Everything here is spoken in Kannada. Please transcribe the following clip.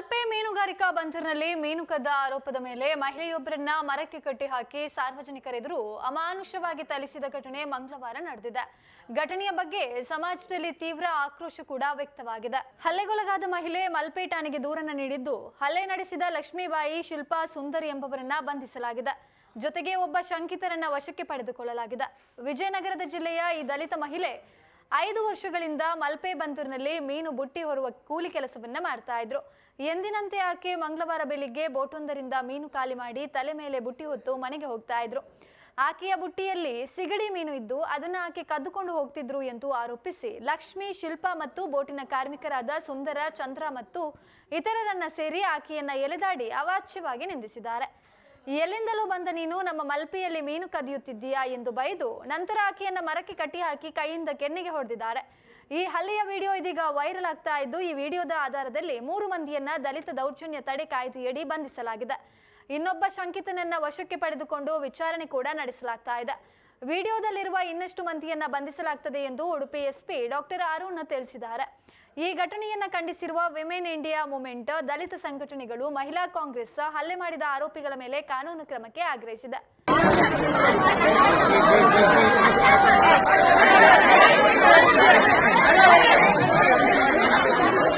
ಮಲ್ಪೆ ಮೀನುಗಾರಿಕಾ ಬಂದರಿನಲ್ಲಿ ಮೀನು ಕದ್ದ ಆರೋಪದ ಮೇಲೆ ಮಹಿಳೆಯೊಬ್ಬರನ್ನ ಮರಕ್ಕೆ ಕಟ್ಟಿಹಾಕಿ ಸಾರ್ವಜನಿಕರೆದುರು ಅಮಾನುಷವಾಗಿ ತಲಿಸಿದ ಘಟನೆ ಮಂಗಳವಾರ ನಡೆದಿದೆ. ಘಟನೆಯ ಬಗ್ಗೆ ಸಮಾಜದಲ್ಲಿ ತೀವ್ರ ಆಕ್ರೋಶ ಕೂಡ ವ್ಯಕ್ತವಾಗಿದೆ. ಹಲ್ಲೆಗೊಳಗಾದ ಮಹಿಳೆ ಮಲ್ಪೆ ಠಾಣೆಗೆ ದೂರನ್ನ ನೀಡಿದ್ದು ಹಲ್ಲೆ ನಡೆಸಿದ ಲಕ್ಷ್ಮೀಬಾಯಿ ಶಿಲ್ಪಾ ಸುಂದರಿ ಎಂಬವರನ್ನ ಬಂಧಿಸಲಾಗಿದೆ. ಜೊತೆಗೆ ಒಬ್ಬ ಶಂಕಿತರನ್ನ ವಶಕ್ಕೆ ಪಡೆದುಕೊಳ್ಳಲಾಗಿದೆ. ವಿಜಯನಗರದ ಜಿಲ್ಲೆಯ ಈ ದಲಿತ ಮಹಿಳೆ ಐದು ವರ್ಷಗಳಿಂದ ಮಲ್ಪೆ ಬಂದರಿನಲ್ಲಿ ಮೀನು ಬುಟ್ಟಿ ಹೊರುವ ಕೂಲಿ ಕೆಲಸವನ್ನ ಮಾಡ್ತಾ ಇದ್ರು. ಎಂದಿನಂತೆ ಆಕೆ ಮಂಗಳವಾರ ಬೆಳಿಗ್ಗೆ ಬೋಟೊಂದರಿಂದ ಮೀನು ಖಾಲಿ ಮಾಡಿ ತಲೆ ಮೇಲೆ ಬುಟ್ಟಿ ಹೊತ್ತು ಮನೆಗೆ ಹೋಗ್ತಾ ಇದ್ರು. ಆಕೆಯ ಬುಟ್ಟಿಯಲ್ಲಿ ಸಿಗಡಿ ಮೀನು ಇದ್ದು ಅದನ್ನ ಆಕೆ ಕದ್ದುಕೊಂಡು ಹೋಗ್ತಿದ್ರು ಎಂದು ಆರೋಪಿಸಿ ಲಕ್ಷ್ಮಿ, ಶಿಲ್ಪಾ ಮತ್ತು ಬೋಟಿನ ಕಾರ್ಮಿಕರಾದ ಸುಂದರ, ಚಂದ್ರ ಮತ್ತು ಇತರರನ್ನ ಸೇರಿ ಆಕೆಯನ್ನ ಎಳೆದಾಡಿ ಅವಾಚ್ಯವಾಗಿ ನಿಂದಿಸಿದ್ದಾರೆ. ಎಲ್ಲಿಂದಲೂ ಬಂದ ನೀನು ನಮ್ಮ ಮಲ್ಪೆಯಲ್ಲಿ ಮೀನು ಕದಿಯುತ್ತಿದ್ದೀಯಾ ಎಂದು ಬೈದು ನಂತರ ಆಕೆಯನ್ನು ಮರಕ್ಕೆ ಕಟ್ಟಿ ಹಾಕಿ ಕೈಯಿಂದ ಕೆನ್ನೆಗೆ ಹೊಡೆದಿದ್ದಾರೆ. ಈ ಹಲ್ಲೆಯ ವಿಡಿಯೋ ಇದೀಗ ವೈರಲ್ ಆಗ್ತಾ ಇದ್ದು, ಈ ವಿಡಿಯೋದ ಆಧಾರದಲ್ಲಿ ಮೂರು ಮಂದಿಯನ್ನ ದಲಿತ ದೌರ್ಜನ್ಯ ತಡೆ ಕಾಯ್ದೆಯಡಿ ಬಂಧಿಸಲಾಗಿದೆ. ಇನ್ನೊಬ್ಬ ಶಂಕಿತನನ್ನ ವಶಕ್ಕೆ ಪಡೆದುಕೊಂಡು ವಿಚಾರಣೆ ಕೂಡ ನಡೆಸಲಾಗ್ತಾ ಇದೆ. ವಿಡಿಯೋದಲ್ಲಿರುವ ಇನ್ನಷ್ಟು ಮಂದಿಯನ್ನ ಬಂಧಿಸಲಾಗ್ತದೆ ಎಂದು ಉಡುಪಿ ಎಸ್ಪಿ ಡಾಕ್ಟರ್ ಅರುಣ್ ತಿಳಿಸಿದ್ದಾರೆ. ಈ ಘಟನೆಯನ್ನ ಖಂಡಿಸಿರುವ ವಿಮೆನ್ ಇಂಡಿಯಾ ಮೂಮೆಂಟ್ ದಲಿತ ಸಂಘಟನೆಗಳು ಮಹಿಳಾ ಕಾಂಗ್ರೆಸ್ ಹಲ್ಲೆ ಮಾಡಿದ ಆರೋಪಿಗಳ ಮೇಲೆ ಕಾನೂನು ಕ್ರಮಕ್ಕೆ ಆಗ್ರಹಿಸಿದೆ.